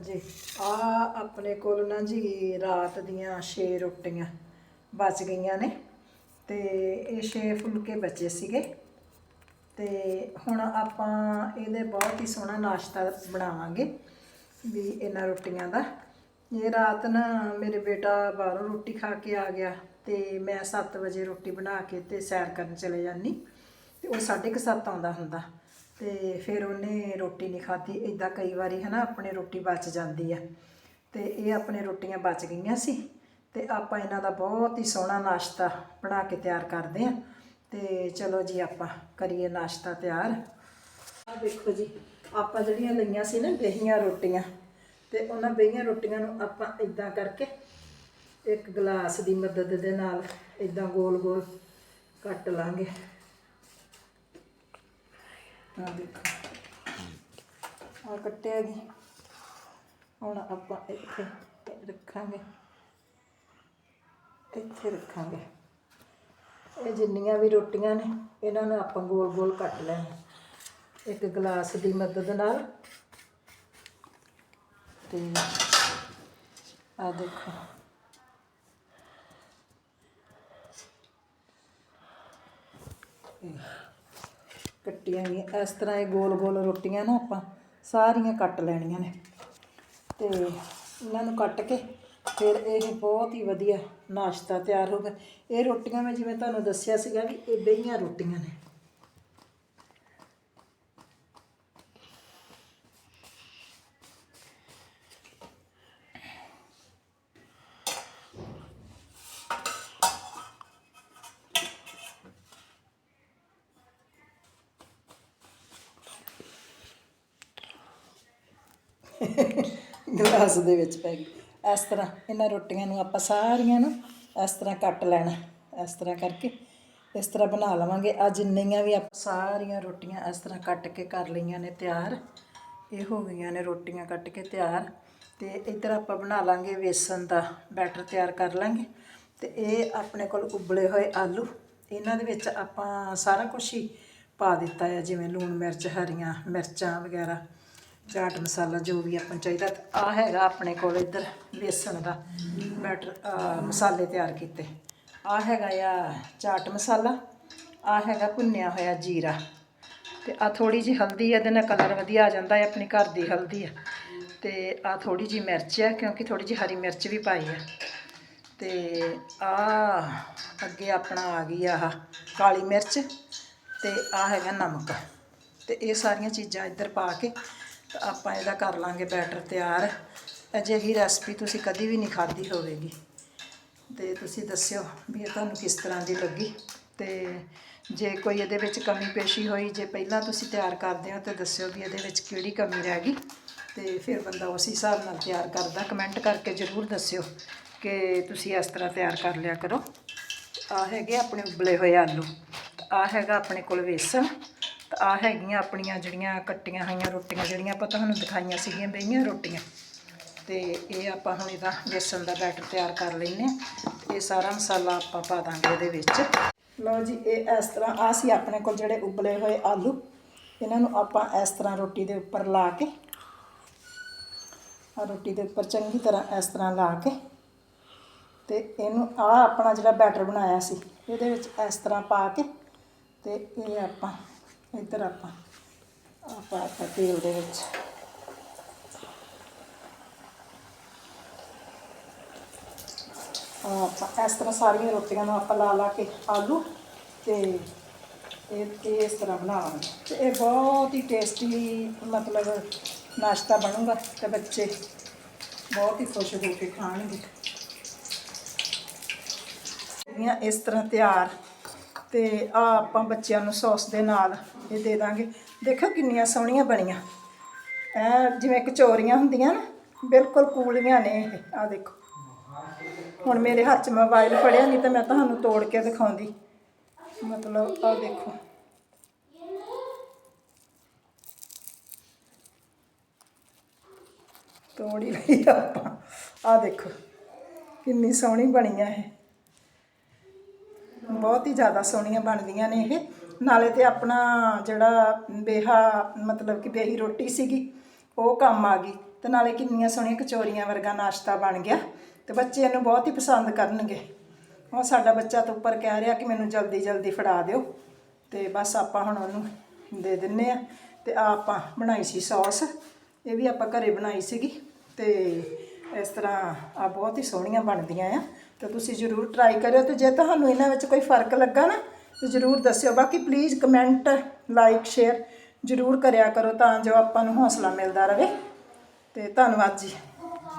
ਹਾਂਜੀ। ਆ ਆਪਣੇ ਕੋਲ ਨਾ ਜੀ ਰਾਤ ਦੀਆਂ 6 ਰੋਟੀਆਂ ਬਚ ਗਈਆਂ ਨੇ ਤੇ ਇਹ 6 ਫੁਲਕੇ ਬਚੇ ਸੀਗੇ। ਤੇ ਹੁਣ ਆਪਾਂ ਇਹਦੇ ਬਹੁਤ ਹੀ ਸੋਹਣਾ ਨਾਸ਼ਤਾ ਬਣਾਵਾਂਗੇ ਵੀ ਇਹਨਾਂ ਰੋਟੀਆਂ ਦਾ। ਇਹ ਰਾਤ ਨਾ ਮੇਰੇ ਬੇਟਾ ਬਾਹਰੋਂ ਰੋਟੀ ਖਾ ਕੇ ਆ ਗਿਆ ਤੇ ਮੈਂ 7 ਵਜੇ ਰੋਟੀ ਬਣਾ ਕੇ ਤੇ ਸੈਰ ਕਰਨ ਚਲੇ ਜਾਂਦੀ। ਤੇ ਉਹ 7:30 ਆਉਂਦਾ ਹੁੰਦਾ। ਤੇ ਫਿਰ ਉਹਨੇ ਰੋਟੀ ਨਹੀਂ ਖਾਧੀ। ਇਦਾਂ ਕਈ ਵਾਰੀ ਹਨਾ ਆਪਣੇ ਰੋਟੀ ਬਚ ਜਾਂਦੀ ਆ। ਤੇ ਇਹ ਆਪਣੇ ਰੋਟੀਆਂ ਬਚ ਗਈਆਂ ਸੀ ਤੇ ਆਪਾਂ ਇਹਨਾਂ ਦਾ ਬਹੁਤ ਹੀ ਸੋਹਣਾ ਨਾਸ਼ਤਾ ਬਣਾ ਕੇ ਤਿਆਰ ਕਰਦੇ ਆ। ਤੇ ਚਲੋ ਜੀ ਆਪਾਂ ਕਰੀਏ ਨਾਸ਼ਤਾ ਤਿਆਰ। ਆ ਦੇਖੋ ਜੀ, ਆਪਾਂ ਜਿਹੜੀਆਂ ਲਈਆਂ ਸੀ ਨਾ ਬੇਹੀਆਂ ਰੋਟੀਆਂ ਤੇ ਉਹਨਾਂ ਬੇਹੀਆਂ ਰੋਟੀਆਂ ਨੂੰ ਆਪਾਂ ਇਦਾਂ ਕਰਕੇ ਇੱਕ ਗਲਾਸ ਦੀ ਮਦਦ ਦੇ ਨਾਲ ਇਦਾਂ ਗੋਲ-ਗੋਲ ਕੱਟ ਲਾਂਗੇ। ਆ ਦੇਖੋ ਆ ਕੱਟਿਆ ਜੀ। ਹੁਣ ਆਪਾਂ ਇੱਥੇ ਰੱਖਾਂਗੇ। ਇੱਥੇ ਰੱਖਾਂਗੇ। ਇਹ ਜਿੰਨੀਆਂ ਵੀ ਰੋਟੀਆਂ ਨੇ, ਇਹਨਾਂ ਨੂੰ ਆਪਾਂ ਗੋਲ-ਗੋਲ ਕੱਟ ਲੈਣਾ। ਇੱਕ ਗਲਾਸ ਦੀ ਮਦਦ ਨਾਲ। ਤੇ ਆ ਦੇਖੋ। ਇਹ ਕੱਟੀਆਂ ਗਈਆਂ। ਇਸ ਤਰ੍ਹਾਂ ਇਹ ਗੋਲ ਗੋਲ ਰੋਟੀਆਂ ਨਾ ਆਪਾਂ ਸਾਰੀਆਂ ਕੱਟ ਲੈਣੀਆਂ ਨੇ। ਤੇ ਇਹਨਾਂ ਨੂੰ ਕੱਟ ਕੇ ਫਿਰ ਇਹ ਬਹੁਤ ਹੀ ਵਧੀਆ ਨਾਸ਼ਤਾ ਤਿਆਰ ਹੋ ਗਿਆ। ਇਹ ਰੋਟੀਆਂ ਮੈਂ ਜਿਵੇਂ ਤੁਹਾਨੂੰ ਦੱਸਿਆ ਸੀਗਾ ਵੀ ਇਹ ਬੇਹੀਆਂ ਰੋਟੀਆਂ ਨੇ। ਗਲਾਸ ਦੇ ਵਿੱਚ ਪੈ ਗਈ। ਇਸ ਤਰ੍ਹਾਂ ਇਹਨਾਂ ਰੋਟੀਆਂ ਨੂੰ ਆਪਾਂ ਸਾਰੀਆਂ ਨੂੰ ਇਸ ਤਰ੍ਹਾਂ ਕੱਟ ਲੈਣਾ, ਇਸ ਤਰ੍ਹਾਂ ਕਰਕੇ ਇਸ ਤਰ੍ਹਾਂ ਬਣਾ ਲਵਾਂਗੇ। ਆ ਜਿੰਨੀਆਂ ਵੀ ਆਪਾਂ ਸਾਰੀਆਂ ਰੋਟੀਆਂ ਇਸ ਤਰ੍ਹਾਂ ਕੱਟ ਕੇ ਕਰ ਲਈਆਂ ਨੇ ਤਿਆਰ। ਇਹ ਹੋ ਗਈਆਂ ਨੇ ਰੋਟੀਆਂ ਕੱਟ ਕੇ ਤਿਆਰ। ਤੇ ਇੱਧਰ ਆਪਾਂ ਬਣਾ ਲਾਂਗੇ ਵੇਸਣ ਦਾ ਬੈਟਰ ਤਿਆਰ ਕਰ ਲਾਂਗੇ। ਤੇ ਇਹ ਆਪਣੇ ਕੋਲ ਉਬਲੇ ਹੋਏ ਆਲੂ, ਇਹਨਾਂ ਦੇ ਵਿੱਚ ਆਪਾਂ ਸਾਰਾ ਕੁਝ ਹੀ ਪਾ ਦਿੱਤਾ ਹੈ, ਜਿਵੇਂ ਲੂਣ ਮਿਰਚ, ਹਰੀਆਂ ਮਿਰਚਾਂ ਵਗੈਰਾ। ਚਾਟ ਮਸਾਲਾ ਜੋ ਵੀ ਆਪਾਂ ਨੂੰ ਚਾਹੀਦਾ ਆ ਹੈਗਾ ਆਪਣੇ ਕੋਲ ਇੱਧਰ ਵੇਸਣ ਦਾ ਬੈਟਰ ਮਸਾਲੇ ਤਿਆਰ ਕੀਤੇ। ਆ ਹੈਗਾ ਆ ਚਾਟ ਮਸਾਲਾ ਆ ਹੈਗਾ ਭੁੰਨਿਆ ਹੋਇਆ ਜੀਰਾ। ਤੇ ਆ ਥੋੜੀ ਜੀ ਹਲਦੀ ਆ, ਇਹਦੇ ਨਾਲ ਕਲਰ ਵਧੀਆ ਆ ਜਾਂਦਾ ਹੈ ਆਪਣੀ ਘਰ ਦੀ ਹਲਦੀ ਆ। ਤੇ ਆ ਥੋੜੀ ਜੀ ਮਿਰਚ ਆ ਕਿਉਂਕਿ ਥੋੜੀ ਜੀ ਹਰੀ ਮਿਰਚ ਵੀ ਪਾਈ ਹੈ ਤੇ ਆ ਅੱਗੇ ਆਪਣਾ ਆ ਗਈ ਆਹ ਕਾਲੀ ਮਿਰਚ ਤੇ ਆ ਹੈਗਾ ਨਮਕ। ਤੇ ਇਹ ਸਾਰੀਆਂ ਚੀਜ਼ਾਂ ਇੱਧਰ ਪਾ ਕੇ ਤਾਂ ਆਪਾਂ ਇਹਦਾ ਕਰ ਲਾਂਗੇ ਬੈਟਰ ਤਿਆਰ। ਅਜਿਹੀ ਰੈਸਪੀ ਤੁਸੀਂ ਕਦੀ ਵੀ ਨਹੀਂ ਖਾਧੀ ਹੋਵੇਗੀ। ਤੇ ਤੁਸੀਂ ਦੱਸਿਓ ਵੀ ਇਹ ਤੁਹਾਨੂੰ ਕਿਸ ਤਰ੍ਹਾਂ ਦੀ ਲੱਗੀ। ਤੇ ਜੇ ਕੋਈ ਇਹਦੇ ਵਿੱਚ ਕਮੀ ਪੇਸ਼ੀ ਹੋਈ, ਜੇ ਪਹਿਲਾਂ ਤੁਸੀਂ ਤਿਆਰ ਕਰਦੇ ਹੋ, ਤਾਂ ਦੱਸਿਓ ਵੀ ਇਹਦੇ ਵਿੱਚ ਕਿਹੜੀ ਕਮੀ ਰਹਿ ਗਈ। ਤੇ ਫਿਰ ਬੰਦਾ ਉਸ ਹਿਸਾਬ ਨਾਲ ਤਿਆਰ ਕਰਦਾ। ਕਮੈਂਟ ਕਰਕੇ ਜ਼ਰੂਰ ਦੱਸਿਓ ਕਿ ਤੁਸੀਂ ਇਸ ਤਰ੍ਹਾਂ ਤਿਆਰ ਕਰ ਲਿਆ ਕਰੋ। ਆ ਹੈਗੇ ਆਪਣੇ ਉਬਲੇ ਹੋਏ ਆਲੂ। ਆ ਹੈਗਾ ਆਪਣੇ ਕੋਲ ਵੇਸਣ। ਤੇ ਆ ਹੈਗੀਆਂ ਆਪਣੀਆਂ ਜਿਹੜੀਆਂ ਕੱਟੀਆਂ ਹੋਈਆਂ ਰੋਟੀਆਂ, ਜਿਹੜੀਆਂ ਆਪਾਂ ਤੁਹਾਨੂੰ ਦਿਖਾਈਆਂ ਸੀਗੀਆਂ ਬਈਆਂ ਰੋਟੀਆਂ। ਤੇ ਇਹ ਆਪਾਂ ਹੁਣ ਇਹਦਾ ਵੇਸਣ ਦਾ ਬੈਟਰ ਤਿਆਰ ਕਰ ਲੈਨੇ ਆ ਇਹ ਸਾਰਾ ਮਸਾਲਾ ਆਪਾਂ ਪਾ ਦਾਂਗੇ ਇਹਦੇ ਵਿੱਚ। ਲਓ ਜੀ, ਇਹ ਇਸ ਤਰ੍ਹਾਂ ਆ ਸੀ ਆਪਣੇ ਕੋਲ ਜਿਹੜੇ ਉਬਲੇ ਹੋਏ ਆਲੂ। ਇਹਨਾਂ ਨੂੰ ਆਪਾਂ ਇਸ ਤਰ੍ਹਾਂ ਰੋਟੀ ਦੇ ਉੱਪਰ ਲਾ ਕੇ ਆ ਰੋਟੀ ਦੇ ਉੱਪਰ ਚੰਗੀ ਤਰ੍ਹਾਂ ਇਸ ਤਰ੍ਹਾਂ ਲਾ ਕੇ ਤੇ ਇਹਨੂੰ ਆ ਆਪਣਾ ਜਿਹੜਾ ਬੈਟਰ ਬਣਾਇਆ ਸੀ, ਇਹਦੇ ਵਿੱਚ ਇਸ ਤਰ੍ਹਾਂ ਪਾ ਕੇ ਤੇ ਇਹ ਆਪਾਂ ਇੱਧਰ ਆਪਾਂ ਆਪਾਂ ਆਪਾਂ ਤੇਲ ਦੇ ਵਿੱਚ। ਆਪਾਂ ਇਸ ਤਰ੍ਹਾਂ ਸਾਰੀਆਂ ਰੋਟੀਆਂ ਨੂੰ ਆਪਾਂ ਲਾ ਲਾ ਕੇ ਆਲੂ ਤੇ ਇਹ ਇਹ ਇਸ ਤਰ੍ਹਾਂ ਬਣਾਵਾਂਗੇ। ਤੇ ਇਹ ਬਹੁਤ ਹੀ ਟੇਸਟੀ ਮਤਲਬ ਨਾਸ਼ਤਾ ਬਣੂਗਾ ਤੇ ਬੱਚੇ ਬਹੁਤ ਹੀ ਖੁਸ਼ ਹੋ ਕੇ ਖਾਣਗੇ। ਇਸ ਤਰ੍ਹਾਂ ਤਿਆਰ ਤੇ ਆ ਆਪਾਂ ਬੱਚਿਆਂ ਨੂੰ ਸੌਸ ਦੇ ਨਾਲ ਇਹ ਦੇ ਦਾਂਗੇ। ਦੇਖੋ ਕਿੰਨੀਆਂ ਸੋਹਣੀਆਂ ਬਣੀਆਂ। ਐ ਜਿਵੇਂ ਕਚੋਰੀਆਂ ਹੁੰਦੀਆਂ ਨਾ, ਬਿਲਕੁਲ ਕੂਲੀਆਂ ਨੇ ਇਹ। ਆ ਦੇਖੋ। ਹੁਣ ਮੇਰੇ ਹੱਥ 'ਚ ਮੋਬਾਈਲ ਫੜਿਆ, ਨਹੀਂ ਤਾਂ ਮੈਂ ਤੁਹਾਨੂੰ ਤੋੜ ਕੇ ਦਿਖਾਉਂਦੀ। ਮਤਲਬ ਆ ਦੇਖੋ। ਤੋੜੀ ਲਈ ਆਪਾਂ। ਆ ਦੇਖੋ। ਕਿੰਨੀ ਸੋਹਣੀ ਬਣੀ ਆ ਇਹ। ਬਹੁਤ ਹੀ ਜ਼ਿਆਦਾ ਸੋਹਣੀਆਂ ਬਣਦੀਆਂ ਨੇ ਇਹ। ਨਾਲੇ ਤੇ ਆਪਣਾ ਜਿਹੜਾ ਬੇਹਾ, ਮਤਲਬ ਕਿ ਬੇਹੀ ਰੋਟੀ ਸੀਗੀ, ਉਹ ਕੰਮ ਆ ਗਈ। ਤੇ ਨਾਲੇ ਕਿੰਨੀਆਂ ਸੋਹਣੀਆਂ ਕਚੋਰੀਆਂ ਵਰਗਾ ਨਾਸ਼ਤਾ ਬਣ ਗਿਆ। ਤੇ ਬੱਚੇ ਇਹਨੂੰ ਬਹੁਤ ਹੀ ਪਸੰਦ ਕਰਨਗੇ। ਉਹ ਸਾਡਾ ਬੱਚਾ ਤਾਂ ਉੱਪਰ ਕਹਿ ਰਿਹਾ ਕਿ ਮੈਨੂੰ ਜਲਦੀ ਜਲਦੀ ਫੜਾ ਦਿਓ। ਤੇ ਬਸ ਆਪਾਂ ਹੁਣ ਉਹਨੂੰ ਦੇ ਦਿੰਨੇ ਆ। ਤੇ ਆ ਆਪਾਂ ਬਣਾਈ ਸੀ ਸੌਸ। ਇਹ ਵੀ ਆਪਾਂ ਘਰੇ ਬਣਾਈ ਸੀਗੀ। ਤੇ ਇਸ ਤਰ੍ਹਾਂ ਆ ਬਹੁਤ ਹੀ ਸੋਹਣੀਆਂ ਬਣਦੀਆਂ ਆ। ਤੇ ਤੁਸੀਂ ਜ਼ਰੂਰ ਟਰਾਈ ਕਰਿਓ। ਤੇ ਜੇ ਤੁਹਾਨੂੰ ਇਹਨਾਂ ਵਿੱਚ ਕੋਈ ਫ਼ਰਕ ਲੱਗਾ ਨਾ ਜ਼ਰੂਰ ਦੱਸਿਓ। ਬਾਕੀ ਪਲੀਜ਼ ਕਮੈਂਟ ਲਾਈਕ ਸ਼ੇਅਰ ਜ਼ਰੂਰ ਕਰਿਆ ਕਰੋ ਤਾਂ ਜੋ ਆਪਾਂ ਨੂੰ ਹੌਸਲਾ ਮਿਲਦਾ ਰਹੇ। ਤੇ ਧੰਨਵਾਦ ਜੀ।